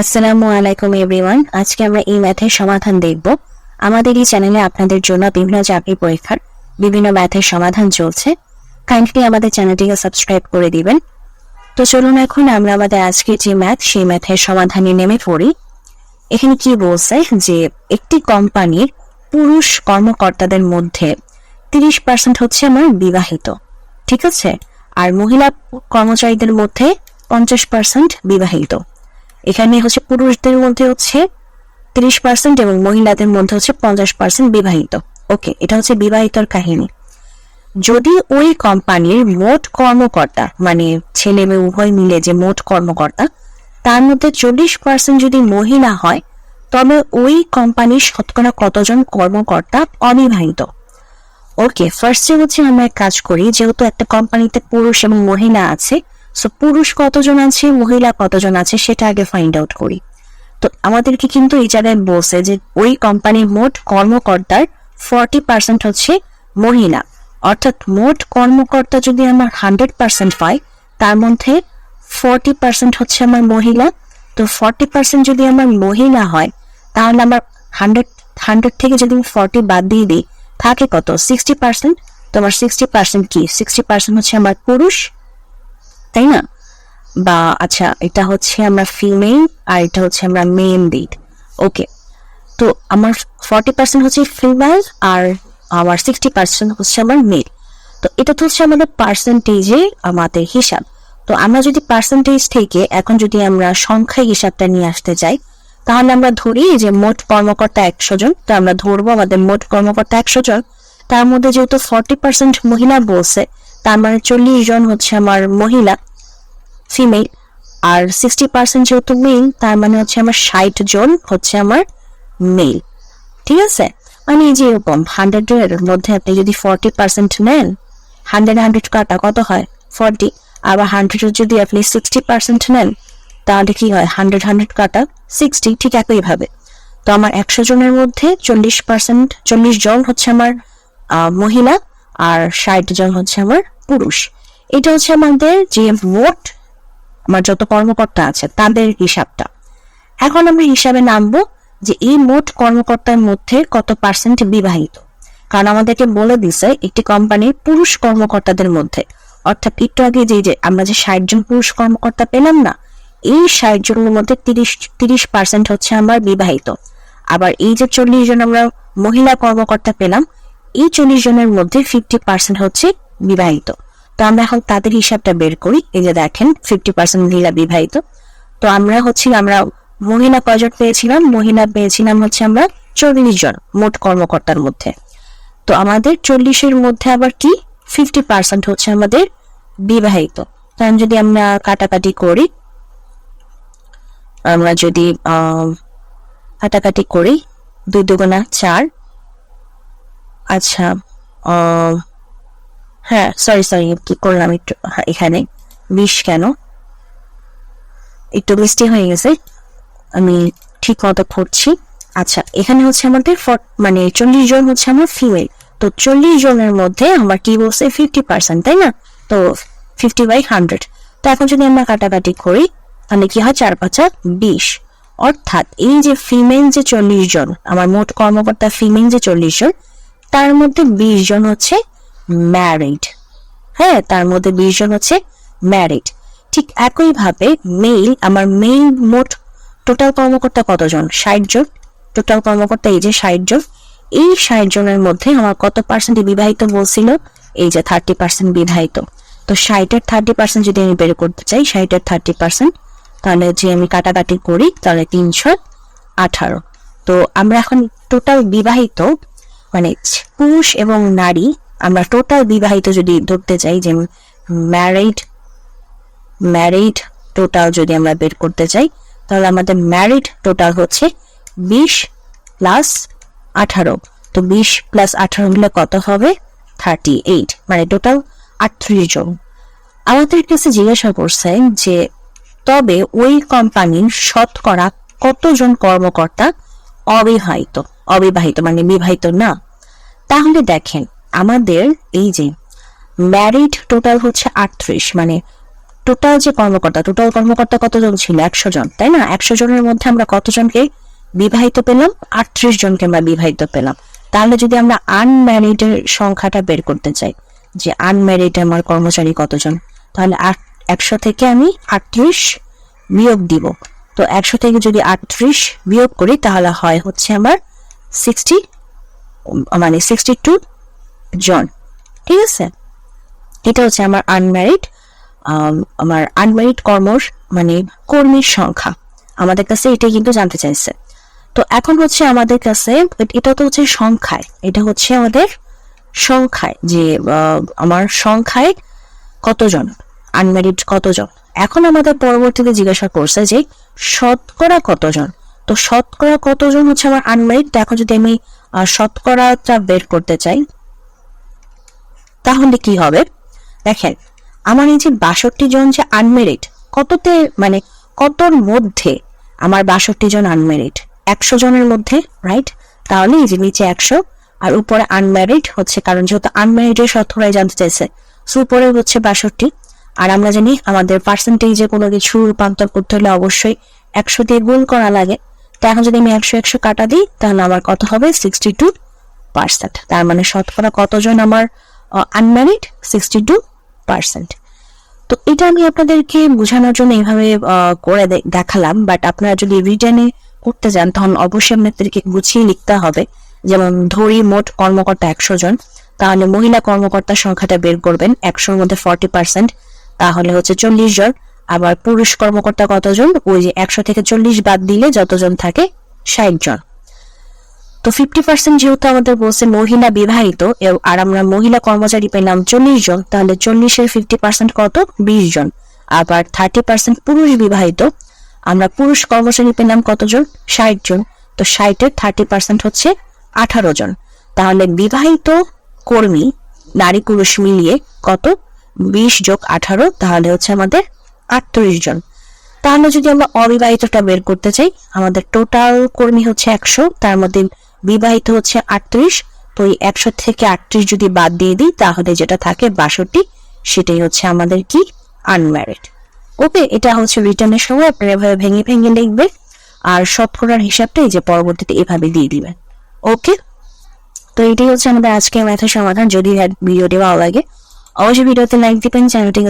আসসালামু আলাইকুম, এভরিওয়ান। আজকে আমরা এই ম্যাথের সমাধান দেখব। আমাদের এই চ্যানেলে আপনাদের জন্য বিভিন্ন চাকরি পরীক্ষার বিভিন্ন ম্যাথের সমাধান চলছে। কাইন্ডলি আমাদের চ্যানেলটিকে সাবস্ক্রাইব করে দিবেন। তো চলুন এখন আমরা আমাদের আজকে যে ম্যাথ, সেই ম্যাথের সমাধানে নেমে পড়ি। এখানে কি বলছে যে, একটি কোম্পানির পুরুষ কর্মকর্তাদের মধ্যে তিরিশ পার্সেন্ট হচ্ছে আমার বিবাহিত, ঠিক আছে? আর মহিলা কর্মচারীদের মধ্যে পঞ্চাশ পার্সেন্ট বিবাহিত। এখানে হচ্ছে পুরুষদের মধ্যে হচ্ছে তিরিশ পার্সেন্ট এবং মহিলাদের মধ্যে হচ্ছে পঞ্চাশ পার্সেন্ট বিবাহিত। ওকে, এটা হচ্ছে বিবাহিতর কাহিনী। যদি ওই কোম্পানির মোট কর্মকর্তা মানে ছেলে মেয়ে উভয় মিলে যে মোট কর্মকর্তা, তার মধ্যে চল্লিশ পার্সেন্ট যদি মহিলা হয়, তবে ওই কোম্পানির শতকরা কতজন কর্মকর্তা অবিবাহিত? ওকে ফার্স্টে হচ্ছে আমরা কাজ করি, যেহেতু একটা কোম্পানিতে পুরুষ এবং মহিলা আছে সো পুরুষ কতজন আছে, মহিলা কতজন আছে, সেটা আগে ফাইন্ড আউট করি। তো, আমাদেরকে কিন্তু এই জায়গায় বলছে যে, ওই কোম্পানির মোট কর্মকর্তার ফর্টি পার্সেন্ট হচ্ছে মহিলা। অর্থাৎ মোট কর্মকর্তা যদি আমার হান্ড্রেড পার্সেন্ট পাই তার মধ্যে ফর্টি পার্সেন্ট হচ্ছে আমার মহিলা। তো ফর্টি পার্সেন্ট যদি আমার মহিলা হয়, তাহলে আমার হান্ড্রেড হান্ড্রেড থেকে যদি আমি ফর্টি বাদ দিয়ে দিই, থাকে কত? সিক্সটি পার্সেন্ট তো আমার সিক্সটি পার্সেন্ট কি? সিক্সটি পার্সেন্ট হচ্ছে আমার পুরুষ তাই না? বা আচ্ছা এটা হচ্ছে আমরা ফিমেল আর এটা হচ্ছে আমরা মেল লিড ওকে তো আমার ফর্টি পার্সেন্ট হচ্ছে ফিমেল আর আমার সিক্সটি পার্সেন্ট হচ্ছে আমার মেল তো এটা তো হচ্ছে আমাদের পার্সেন্টেজে আমাদের হিসাব। তো আমরা যদি পার্সেন্টেজ থেকে এখন যদি আমরা সংখ্যায় হিসাবটা নিয়ে আসতে যাই, তাহলে আমরা ধরি যে মোট কর্মকর্তা একশো জন, তো আমরা ধরবো আমাদের মোট কর্মকর্তা একশো জন। তার মধ্যে যেহেতু ফর্টি পার্সেন্ট মহিলা বলছে তার মানে চল্লিশ জন হচ্ছে আমার মহিলা ফিমেল আর সিক্সটি পার্সেন্ট যেহেতু মেল তার মানে হচ্ছে আমার ষাট জন হচ্ছে আমার মেল ঠিক আছে? মানে এই যে এরকম হান্ড্রেডের মধ্যে আপনি যদি ফর্টি পার্সেন্ট নেন হান্ড্রেড হান্ড্রেড কাটা কত হয়? ফর্টি আবার হান্ড্রেডের যদি আপনি সিক্সটি পার্সেন্ট নেন, তাহলে কি হয়? হান্ড্রেড হান্ড্রেড কাটা সিক্সটি ঠিক একইভাবে। তো আমার একশো জনের মধ্যে চল্লিশ পার্সেন্ট চল্লিশ জন হচ্ছে আমার মহিলা, আর ষাট জন হচ্ছে আমার পুরুষ। এটা হচ্ছে আমাদের যে মোট আমার যত কর্মকর্তা আছে, তাদের হিসাবটা। এখন আমরা হিসাবে নামবো যে এই মোট কর্মকর্তার মধ্যে কত পার্সেন্ট বিবাহিত। কারণ আমাদেরকে বলে দিছে একটি কোম্পানির পুরুষ কর্মকর্তাদের মধ্যে। অর্থাৎ একটু আগে যে যে আমরা যে ষাট জন পুরুষ কর্মকর্তা পেলাম না, এই ষাট জনের মধ্যে তিরিশ তিরিশ পার্সেন্ট হচ্ছে আমার বিবাহিত। আবার এই যে চল্লিশ জন আমরা মহিলা কর্মকর্তা পেলাম, এই চল্লিশ জনের মধ্যে ফিফটি পার্সেন্ট হচ্ছে বিবাহিত। তো আমরা এখন তাদের হিসাবটা বের করি। এই যে দেখেন ফিফটি পার্সেন্ট মহিলা বিবাহিত। তো আমরা হচ্ছে, আমরা মহিলা কয়জন পেয়েছিলাম? মহিলা পেয়েছিলাম হচ্ছে আমরা চল্লিশ জন, মোট কর্মকর্তার মধ্যে। তো আমাদের চল্লিশের মধ্যে আবার কি? ফিফটি পার্সেন্ট হচ্ছে আমাদের বিবাহিত। কারণ যদি আমরা কাটাকাটি করি, আমরা যদি কাটাকাটি করি, দুই দুগুণা চার আচ্ছা হ্যাঁ সরি সরি কি করলাম একটু? হ্যাঁ, এখানে। বিষ কেন? একটু মিস্টেক হয়ে গেছে। আমি ঠিক মতো করছি। আচ্ছা এখানে হচ্ছে আমাদের মানে চল্লিশ জন হচ্ছে আমার ফিমেল তো চল্লিশ জনের মধ্যে আমার কি বলছে? ফিফটি পার্সেন্ট তাই না? তো ফিফটি বাই হান্ড্রেড তো এখন যদি আমরা কাটাকাটি করি তাহলে কি হয়? চার পাঁচা বিশ। অর্থাৎ এই যে ফিমেল যে চল্লিশ জন আমার মোট কর্মকর্তা ফিমেল যে চল্লিশ জন তার মধ্যে বিশ জন হচ্ছে ম্যারিড হ্যাঁ তার মধ্যে বিশ জন হচ্ছে ম্যারিড ঠিক একইভাবে মেইল আমার মেল মোট টোটাল কর্মকর্তা কতজন? ষাট জন। টোটাল কর্মকর্তা এই যে ষাট জন। এই ষাট জনের মধ্যে আমার কত পার্সেন্ট বিবাহিত বলছিল? এই যে থার্টি পার্সেন্ট বিবাহিত। তো ষাটের থার্টি পার্সেন্ট যদি আমি বের করতে চাই, ষাটের থার্টি পার্সেন্ট তাহলে যে আমি কাটাকাটি করি, তাহলে তিনশো আঠারো। তো আমরা এখন টোটাল বিবাহিত মানে পুরুষ এবং নারী আমরা টোটাল বিবাহিত যদি ধরতে চাই, যে ম্যারিড ম্যারিড টোটাল যদি আমরা বের করতে চাই, তাহলে আমাদের ম্যারিড টোটাল হচ্ছে বিশ প্লাস আঠারো। তো বিশ প্লাস আঠারো মিলে কত হবে? থার্টি এইট মানে টোটাল আটত্রিশ জন। আমাদের কাছে জিজ্ঞাসা করছেন যে, তবে ওই কোম্পানির শতকরা কতজন কর্মকর্তা অবিবাহিত? অবিবাহিত মানে বিবাহিত না। তাহলে দেখেন আমাদের এই যে ম্যারিড টোটাল হচ্ছে আটত্রিশ মানে টোটাল যে কর্মকর্তা টোটাল কর্মকর্তা কতজন ছিল? একশো জন, তাই না? একশো জনের মধ্যে আমরা কতজনকে বিবাহিত পেলাম? আটত্রিশ জনকে আমরা বিবাহিত পেলাম। তাহলে যদি আমরা আনম্যারিডের সংখ্যাটা বের করতে চাই, যে আনম্যারিড আমার কর্মচারী কতজন, তাহলে আট, একশো থেকে আমি আটত্রিশ বিয়োগ দিব। তো একশো থেকে যদি আটত্রিশ বিয়োগ করি, তাহলে হয় হচ্ছে আমার সিক্সটি মানে সিক্সটি টু জন ঠিক আছে? এটা হচ্ছে আমার আনম্যারিড আমার আনম্যারিড কর্মর মানে কর্মীর সংখ্যা। আমাদের কাছে এটাই কিন্তু জানতে চাইছে। তো এখন হচ্ছে আমাদের কাছে, এটা তো হচ্ছে সংখ্যায়। এটা হচ্ছে আমাদের সংখ্যায় যে আমার সংখ্যায় কতজন? আনম্যারিড কতজন? এখন আমাদের পরবর্তীতে জিজ্ঞাসা করছে যে শতকরা কতজন? তো শতকরা কতজন হচ্ছে আমার আনম্যারিড এখন যদি আমি শতকরাটা বের করতে চাই তাহলে কি হবে? দেখেন, আমার এই যে বাষট্টি জন যে আনমেরিড কততে মানে কতর মধ্যে আমার বাষট্টি জন আনমেরিড একশো জনের মধ্যে রাইট তাহলে এই যে নিচে একশো, আর উপরে আনম্যারিড হচ্ছে কারণ যেহেতু আনম্যারিডের শতকরাই জানতে চাইছে, সো উপরে হচ্ছে বাষট্টি। আর আমরা জানি আমাদের পার্সেন্টেজে কোনো কিছু রূপান্তর করতে হলে অবশ্যই একশো দিয়ে গুণ করা লাগে। তো এখন যদি আমি একশো একশো কাটা দিই, তাহলে আমার কত হবে? সিক্সটি টু পার্সেন্ট তার মানে শতকরা কতজন আমার আনম্যারিড সিক্সটি টু পার্সেন্ট তো এটা আমি আপনাদেরকে বোঝানোর জন্য এইভাবে করে দেখালাম বাট আপনারা যদি রিটার্নে করতে যান, তখন অবশ্যই আপনাদেরকে গুছিয়ে লিখতে হবে। যেমন ধরি মোট কর্মকর্তা একশো জন, তাহলে মহিলা কর্মকর্তার সংখ্যাটা বের করবেন একশোর মধ্যে ফর্টি পার্সেন্ট তাহলে হচ্ছে চল্লিশ জন, আবার পুরুষ কর্মকর্তা কতজন? ওই যে একশো থেকে চল্লিশ বাদ দিলে যতজন থাকে ষাট জন। তো ফিফটি পার্সেন্ট যেহেতু আমাদের বলছে মহিলা বিবাহিত আর আমরা মহিলা কর্মচারী পেলাম চল্লিশ জন, তাহলে চল্লিশের ফিফটি পার্সেন্ট কত? বিশ জন। আবার থার্টি পার্সেন্ট পুরুষ বিবাহিত, আমরা পুরুষ কর্মচারী পেলাম কতজন ষাট জন। তো ষাটের থার্টি পার্সেন্ট হচ্ছে আঠারো জন। তাহলে বিবাহিত কর্মী, নারী পুরুষ মিলিয়ে কত? বিশ যোগ আঠারো, তাহলে হচ্ছে আমাদের আটত্রিশ জন। তাহলে যদি আমরা অবিবাহিতটা বের করতে চাই, আমাদের টোটাল কর্মী হচ্ছে একশো, তার মধ্যে বিবাহিত হচ্ছে আটত্রিশ, তো এই একশো থেকে আটত্রিশ যদি বাদ দিয়ে দিই, তাহলে যেটা থাকে বাষট্টি, সেটাই হচ্ছে আমাদের কি? আনম্যারিড ওকে এটা হচ্ছে রিটার্নের সময়, আপনারা এভাবে ভেঙে ভেঙে লিখবে আর শতকরার হিসাবটা এই যে পরবর্তীতে এভাবে দিয়ে দিবেন। ওকে তো এটাই হচ্ছে আমাদের আজকের ম্যাথের সমাধান। যদি ভিডিওটি ভালো লাগে, অবশ্যই ভিডিওতে লাইক দিবেন চ্যানেলটিকে